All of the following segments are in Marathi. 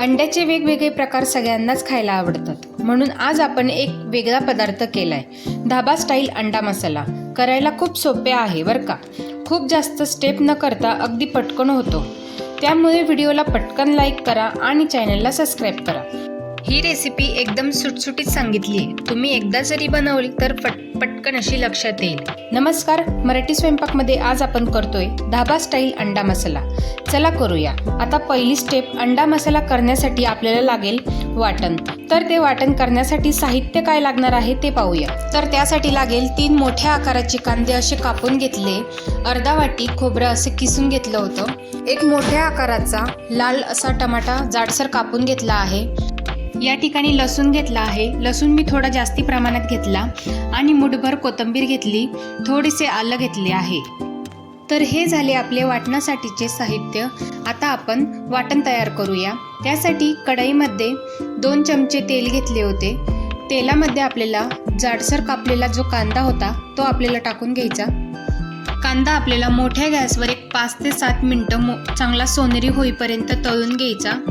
अंड्याचे वेगवेगळे प्रकार सगळ्यांनाच खायला आवडतात. म्हणून आज आपण एक वेगळा पदार्थ केलाय. धाबा स्टाईल अंडा मसाला. करायला खूप सोपे आहे बरं का? खूप जास्त स्टेप न करता अगदी पटकन होतो. त्यामुळे व्हिडिओला पटकन लाईक करा आणि चॅनलला सबस्क्राईब करा. ही रेसिपी एकदम सुटसुटीत सांगितली तुम्ही एकदा जरी बनवली तर पट पटकन अशी लक्षात येईल. नमस्कार मराठी स्वयंपाकमध्ये आज आपण करतोय धाबा स्टाईल अंडा मसाला. चला करूया. आता पहिली स्टेप अंडा मसाला करण्यासाठी आपल्याला लागेल वाटण. तर ते वाटण करण्यासाठी साहित्य काय लागणार आहे ते पाहूया. तर त्यासाठी लागेल तीन मोठ्या आकाराचे कांदे असे कापून घेतले. अर्धा वाटी खोबरं असे किसून घेतलं होतं. एक मोठ्या आकाराचा लाल असा टमाटा जाडसर कापून घेतला आहे. या ठिकाणी लसूण घेतला आहे. लसूण मी थोडा जास्ती प्रमाणात घेतला आणि मुठभर कोथिंबीर घेतली थोडेसे आलं घेतले आहे. तर हे झाले आपले वाटण्यासाठीचे साहित्य. आता आपण वाटण तयार करूया. त्यासाठी कढईमध्ये दोन चमचे तेल घेतले होते. तेलामध्ये आपल्याला जाडसर कापलेला जो कांदा होता तो आपल्याला टाकून घ्यायचा. कांदा आपल्याला मोठ्या गॅसवर एक पाच ते सात मिनटं मो चांगला सोनेरी होईपर्यंत तळून घ्यायचा.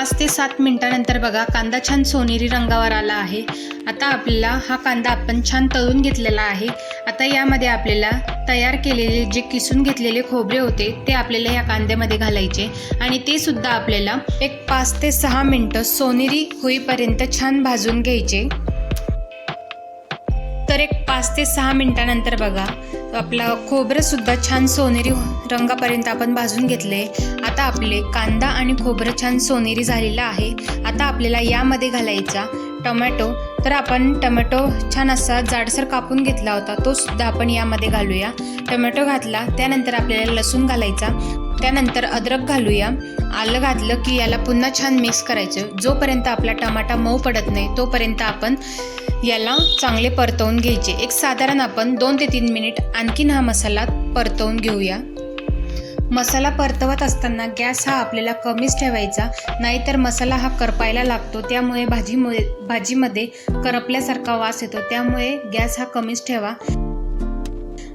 पाच ते सात मिनटानंतर बघा कांदा छान सोनेरी रंगावर आला आहे. आता आपल्याला हा कांदा आपण छान तळून घेतलेला आहे. आता यामध्ये आपल्याला तयार केलेले जे किसून घेतलेले खोबरे होते ते आपल्याला या कांद्यामध्ये घालायचे. आणि ते सुद्धा आपल्याला एक पाच ते सहा मिनटं सोनेरी होईपर्यंत छान भाजून घ्यायचे. तर एक पाच ते सहा मिनिटानंतर बघा आपला खोबरंसुद्धा छान सोनेरी रंगापर्यंत आपण भाजून घेतले आता आपले कांदा आणि खोबरं छान सोनेरी झालेलं आहे. आता आपल्याला यामध्ये घालायचा टोमॅटो. तर आपण टोमॅटो छान असा जाडसर कापून घेतला होता तो सुद्धा आपण यामध्ये घालूया. टोमॅटो घातला त्यानंतर आपल्याला लसूण घालायचा. त्यानंतर अद्रक घालूया. आलं घातलं की याला पुन्हा छान मिक्स करायचं. जोपर्यंत आपला टमाटा मऊ पडत नाही तोपर्यंत आपण याला चांगले परतवून घ्यायचे. एक साधारण आपण दोन ते तीन मिनिट आणखीन हा मसाला परतवून घेऊया. मसाला परतवत असताना गॅस हा आपल्याला कमीच ठेवायचा नाहीतर मसाला हा करपायला लागतो त्यामुळे भाजीमुळे भाजीमध्ये करपल्यासारखा वास येतो त्यामुळे गॅस हा कमीच ठेवा.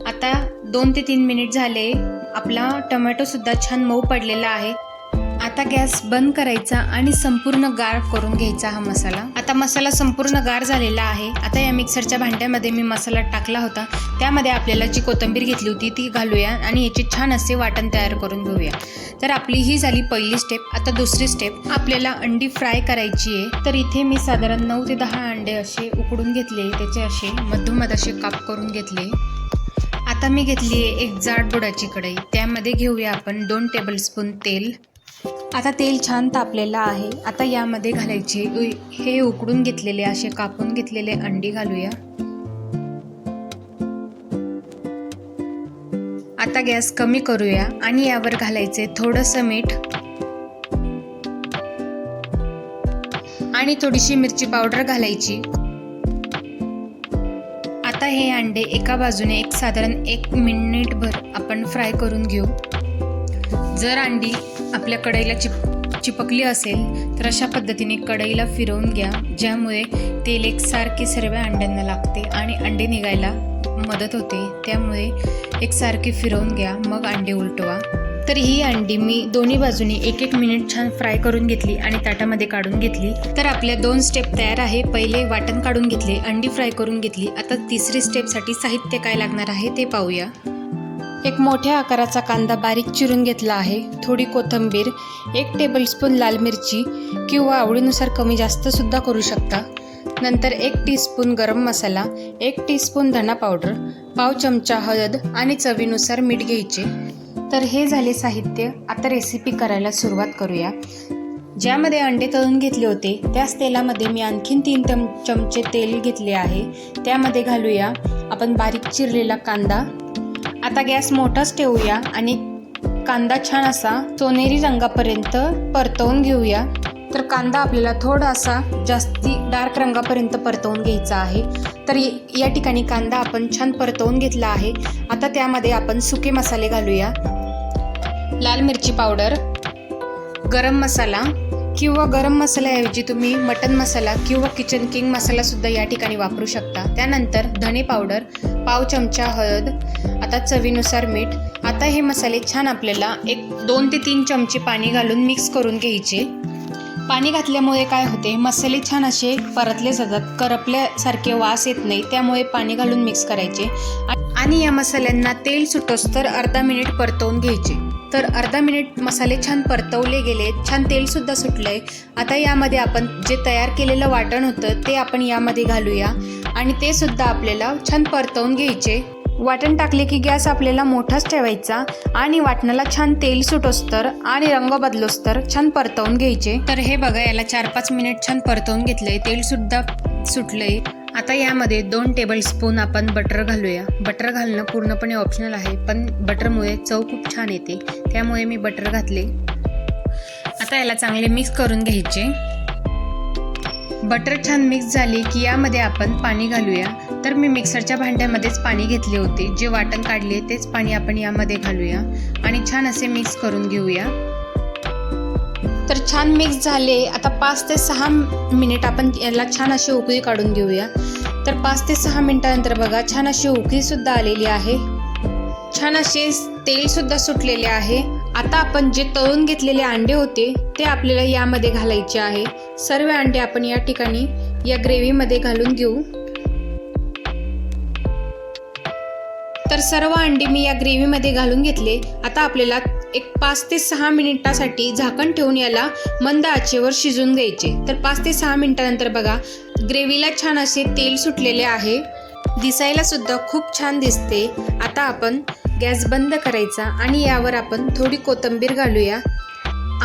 आता दोन ते तीन मिनिट झाले आपला टमॅटोसुद्धा छान मऊ पडलेला आहे. आता गॅस बंद करायचा आणि संपूर्ण गार करून घ्यायचा हा मसाला. आता मसाला संपूर्ण गार झालेला आहे. आता या मिक्सरच्या भांड्यामध्ये मी मसाला टाकला होता. त्यामध्ये आपल्याला जी कोथिंबीर घेतली होती ती घालूया आणि याचे छान असे वाटण तयार करून घेऊया. तर आपली ही झाली पहिली स्टेप आता दुसरी स्टेप आपल्याला अंडी फ्राय करायची आहे. तर इथे मी साधारण नऊ ते दहा अंडे असे उकडून घेतले. त्याचे असे मधोमध असे काप करून घेतले. आता मी घेतली आहे एक जाड बुडाची कढई. त्यामध्ये घेऊया आपण दोन टेबलस्पून तेल. आता तेल छान तापलेलं आहे. आता यामध्ये घालायचे हे उकडून घेतलेले असे कापून घेतलेले अंडी घालूया. आता गॅस कमी करूया आणि यावर घालायचे थोडंसं मीठ आणि थोडीशी मिरची पावडर घालायची. आता हे अंडे एका बाजूने एक साधारण एक मिनिटभर आपण फ्राय करून घेऊ. जर अंडी आपल्या कढईला चिप चिपकली असेल तर अशा पद्धतीने कढईला फिरवून घ्या ज्यामुळे तेल एकसारखे सर्व अंड्यांना लागते आणि अंडे निघायला मदत होते. त्यामुळे एकसारखे फिरवून घ्या मग अंडे उलटवा. तर ही अंडी मी दोन्ही बाजूनी एक एक मिनिट छान फ्राय करून घेतली आणि ताटामध्ये काढून घेतली. तर आपल्या दोन स्टेप तयार आहे. पहिले वाटण काढून घेतले अंडी फ्राय करून घेतली. आता तिसरी स्टेपसाठी साहित्य काय लागणार आहे ते पाहूया. एक मोठ्या आकाराचा कांदा बारीक चिरून घेतला आहे. थोडी कोथिंबीर एक टेबलस्पून लाल मिरची किंवा आवडीनुसार कमी जास्तसुद्धा करू शकता. नंतर एक टीस्पून गरम मसाला एक टीस्पून धना पावडर पाव चमचा हळद आणि चवीनुसार मीठ घ्यायचे. तर हे झाले साहित्य. आता रेसिपी करायला सुरुवात करूया. ज्यामध्ये अंडे तळून घेतले होते त्याच तेलामध्ये मी आणखीन तीन चम चमचे तेल घेतले आहे. त्यामध्ये घालूया आपण बारीक चिरलेला कांदा आता गॅस मोठाच ठेवूया आणि कांदा छान असा सोनेरी रंगापर्यंत परतवून घेऊया. तर कांदा आपल्याला थोडासा जास्ती डार्क रंगापर्यंत परतवून घ्यायचा आहे. तर या ठिकाणी कांदा आपण छान परतवून घेतला आहे. आता त्यामध्ये आपण सुके मसाले घालूया. लाल मिरची पावडर गरम मसाला किंवा गरम मसाल्याऐवजी तुम्ही मटन मसाला किंवा किचन किंग मसालासुद्धा या ठिकाणी वापरू शकता. त्यानंतर धने पावडर पाव चमचा हळद आता चवीनुसार मीठ. आता हे मसाले छान आपल्याला एक दोन ते तीन चमचे पाणी घालून मिक्स करून घ्यायचे. पाणी घातल्यामुळे काय होते? मसाले छान असे परतले जातात. करपल्यासारखे वास येत नाही. त्यामुळे पाणी घालून मिक्स करायचे. आणि या मसाल्यांना तेल सुटोस तर अर्धा मिनिट परतवून घ्यायचे. तर अर्धा मिनिट मसाले छान परतवले गेले. छान तेलसुद्धा सुटलंय. आता यामध्ये आपण जे तयार केलेलं वाटण होतं ते आपण यामध्ये घालूया. आणि ते सुद्धा आपल्याला छान परतवून घ्यायचे. वाटण टाकले की गॅस आपल्याला मोठाच ठेवायचा आणि वाटणाला छान तेल सुटोस्तर आणि रंग बदलोस्तर छान परतवून घ्यायचे. तर हे बघा याला चार पाच मिनिट छान परतवून घेतलंय. तेल सुद्धा सुटलंय. आता यामध्ये दोन टेबल स्पून आपण बटर घालूया. बटर घालणं पूर्णपणे ऑप्शनल आहे पण बटरमुळे चव खूप छान येते. त्यामुळे मी बटर घातले. आता याला चांगले मिक्स करून घ्यायचे. बटर छान मिक्स झाले की यामध्ये आपण पाणी घालूया. तर मी मिक्सरच्या भांड्यामध्येच पाणी घेतले होते. जे वाटण काढले तेच पाणी आपण यामध्ये घालूया. आणि छान असे मिक्स करून घेऊया. तर छान मिक्स झाले. आता पाच ते सहा मिनिट आपण याला छान अशी उकळी काढून घेऊया. तर पाच ते सहा मिनिटानंतर बघा छान अशी उकळीसुद्धा आलेली आहे. छान असे तेलसुद्धा सुटलेले आहे. आता आपण जे तळून घेतलेले अंडे होते ते आपल्याला यामध्ये घालायचे आहे. सर्व अंडे आपण या ठिकाणी या ग्रेव्हीमध्ये घालून घेऊ. तर सर्व अंडी मी या ग्रेव्हीमध्ये घालून घेतले. आता आपल्याला एक पाच ते सहा मिनिटासाठी झाकण ठेवून याला मंद आचेवर शिजून द्यायचे तर पाच ते सहा मिनिटानंतर बघा ग्रेव्हीला छान असे तेल सुटलेले आहे. दिसायला सुद्धा खूप छान दिसते. आता आपण गॅस बंद करायचा आणि यावर आपण थोडी कोथिंबीर घालूया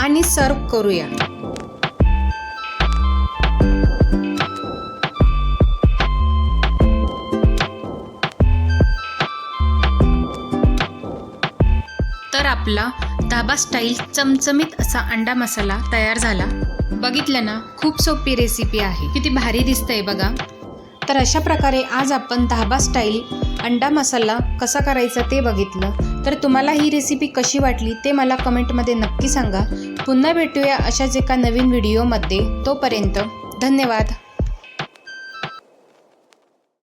आणि सर्व करूया. तर आपला धाबा स्टाईल चमचमीत असा अंडा मसाला तयार झाला. बघितलं ना खूप सोपी रेसिपी आहे. किती भारी दिसतंय बघा. तर अशा प्रकारे आज आपण धाबा स्टाईल अंडा मसाला कसा करायचा ते बघितलं. तर तुम्हाला ही रेसिपी कशी वाटली ते मला कमेंटमध्ये नक्की सांगा. पुन्हा भेटूया अशाच एका नवीन व्हिडिओमध्ये तोपर्यंत धन्यवाद.